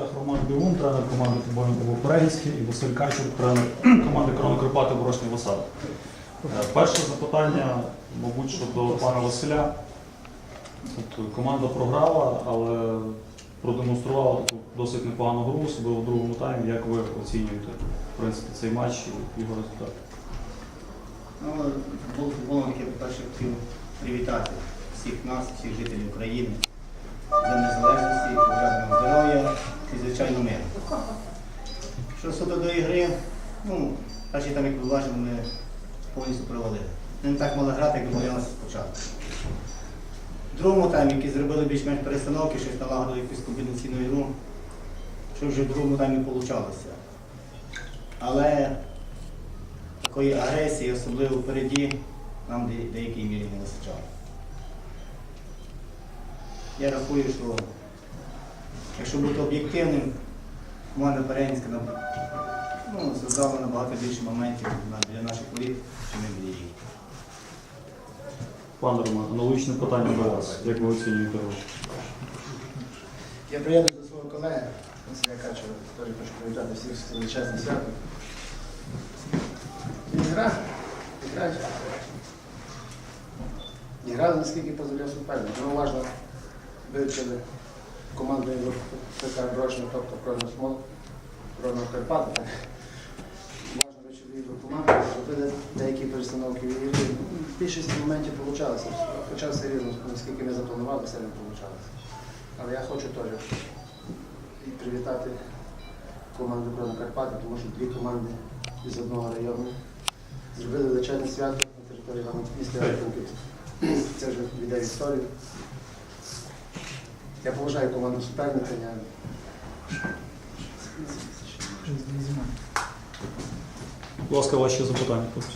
Роман Бігун, тренер команди футбольного клубу Перегінський і Василь Качур, тренер команди Крона Карпати Борошні Васади. Е, Перше запитання, мабуть, що до пана Василя. От, команда програла, але продемонструвала таку досить непогану гру, особливо в другому таймі. Як ви оцінюєте в принципі, цей матч і його результат? Ну, футбол футболом я по-перше хотів привітати всіх нас, всіх жителів України, Днем Незалежності, Що суто до ігри, ну, перший там, як ви бачили, ми повністю провалили. Ми не так мали грати, як домовлялися спочатку. В другому таймі, які зробили більш-менш перестановки, щось налагодили якусь комбінаційну ігру, що вже в другому таймі вийшло. Але такої агресії, особливо впереді, нам в деякій мірі не вистачало. Я рахую, що якщо бути об'єктивним, команда Перенська ну, создала набагато більше моментів для наших воріт, ніж ми біля їх. Пане Роман, аналогічне питання до вас. Як ви оцінюєте гру? Я приєднуюсь до свого колеги Василя Качева, теж хочу привітати всіх з величезним святом. І гра, і гра. І грали наскільки дозволяв суперник. Ми уважно вивчили команду ФК Брошня, тобто Кровно Смол, Кровно Карпати. так. Уважно вивчили ігру команди, зробили деякі перестановки в більшості моментів вийшло. Хоча все рівно, наскільки ми запланували, все не вийшло. Але я хочу теж привітати команду Крона Карпати, тому що дві команди із одного району зробили величезне свято на території міста Івано-Франківська. Це вже віде в історію. Я поважаю команду суперника. Я... Будь ласка, ваші запитання. хлопці.